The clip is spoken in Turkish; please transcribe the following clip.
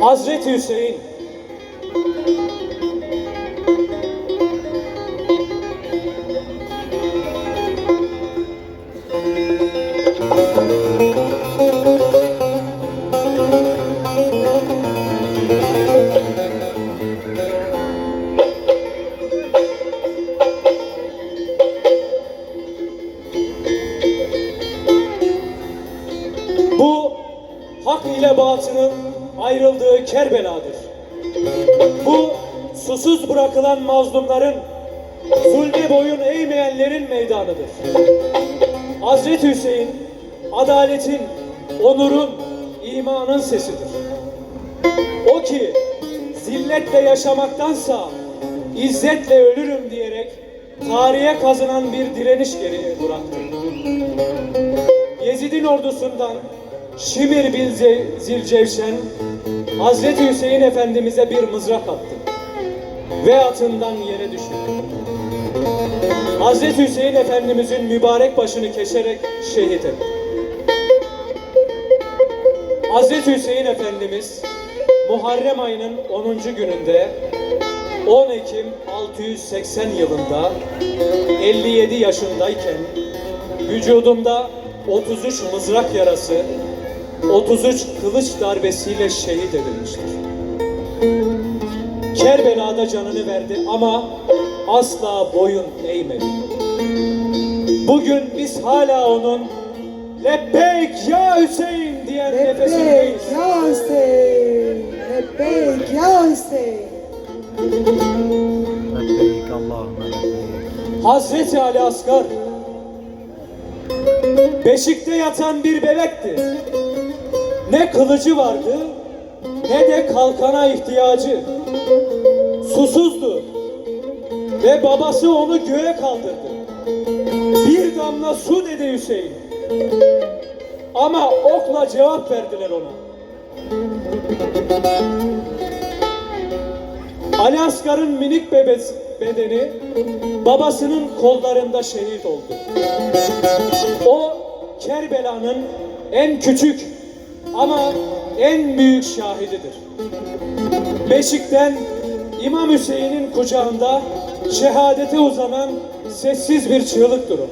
Hazreti Hüseyin hak ile batının ayrıldığı Kerbela'dır. Bu susuz bırakılan mazlumların, zulme boyun eğmeyenlerin meydanıdır. Hazreti Hüseyin, adaletin, onurun, imanın sesidir. O ki zilletle yaşamaktansa izzetle ölürüm diyerek tarihe kazınan bir direniş geriye bıraktı. Yezid'in ordusundan Şimir bin Zilcevşen Hazreti Hüseyin Efendimiz'e bir mızrak attı ve atından yere düşürdü. Hazreti Hüseyin Efendimiz'in mübarek başını keserek şehit etti. Hazreti Hüseyin Efendimiz Muharrem ayının 10. gününde 10 Ekim 680 yılında 57 yaşındayken vücudunda 33 mızrak yarası, 33 kılıç darbesiyle şehit edilmiştir. Kerbela'da canını verdi ama asla boyun eğmedi. Bugün biz hala onun Lebbeyk ya Hüseyin diyen Lebbeyk nefesindeyiz. ya Hüseyin. Lebbeyk ya Hüseyin. Lebbeyk Allahümme lebbeyk. Hazreti Ali Asgar beşikte yatan bir bebekti. Ne kılıcı vardı ne de kalkana ihtiyacı. Susuzdu ve babası onu göğe kaldırdı. Bir damla su dedi Hüseyin. Ama okla cevap verdiler ona. Ali Asgar'ın minik bebesi, bedeni babasının kollarında şehit oldu. O Kerbela'nın en küçük ama en büyük şahididir. Beşik'ten İmam Hüseyin'in kucağında şehadete uzanan sessiz bir çığlıktır o.